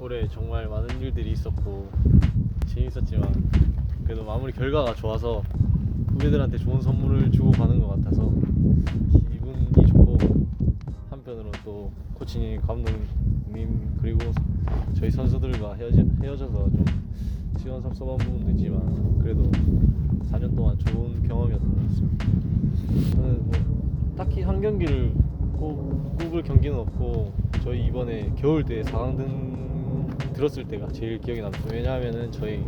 올해 정말 많은 일들이 있었고 재밌었지만 그래도 마무리 결과가 좋아서 후배들한테 좋은 선물을 주고 가는 것 같아서 기분이 좋고 한편으로 또 코치님, 감독님 그리고 저희 선수들과 헤어지, 헤어져서 좀 시원섭섭한 부분도 있지만 그래도 4년 동안 좋은 경험이었던 것 같습니다. 저는 뭐 딱히 한 경기를 꼭 꼽을 경기는 없고 저희 이번에 겨울대 4강등 들었을 때가 제일 기억에 남죠. 왜냐하면은 저희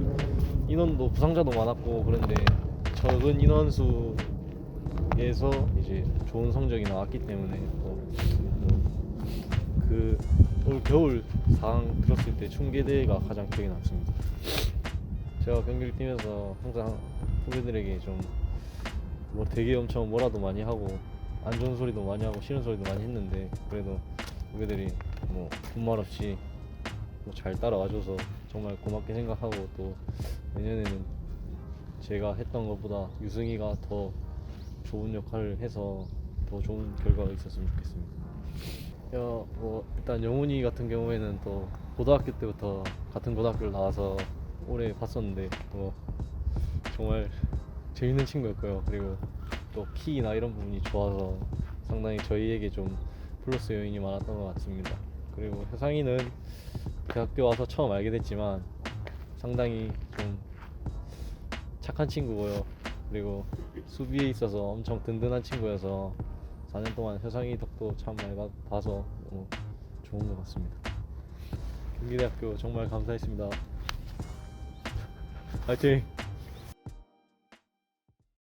인원도 부상자도 많았고 그런데 적은 인원수에서 이제 좋은 성적이 나왔기 때문에 또그올 겨울 4강 들었을 때 충계대가 가장 기억에 남습니다. 제가 경기를 뛰면서 항상 후배들에게 좀 뭐 되게 엄청 뭐라도 많이 하고 안 좋은 소리도 많이 하고 싫은 소리도 많이 했는데 그래도 후배들이 뭐 군말 없이 뭐잘 따라와줘서 정말 고맙게 생각하고 또 내년에는 제가 했던 것보다 유승이가 더 좋은 역할을 해서 더 좋은 결과가 있었으면 좋겠습니다. 야, 뭐 일단 영훈이 같은 경우에는 또 고등학교 때부터 같은 고등학교를 나와서 오래 봤었는데 뭐 정말 재밌는 친구였고요. 그리고 또 키나 이런 부분이 좋아서 상당히 저희에게 좀 플러스 요인이 많았던 것 같습니다. 그리고 효상이는 대학교 와서 처음 알게 됐지만 상당히 좀 착한 친구고요. 그리고 수비에 있어서 엄청 든든한 친구여서 4년 동안 효상이 덕도 참 많이 받- 봐서 너무 좋은 것 같습니다. 경기대학교 정말 감사했습니다. 화이팅!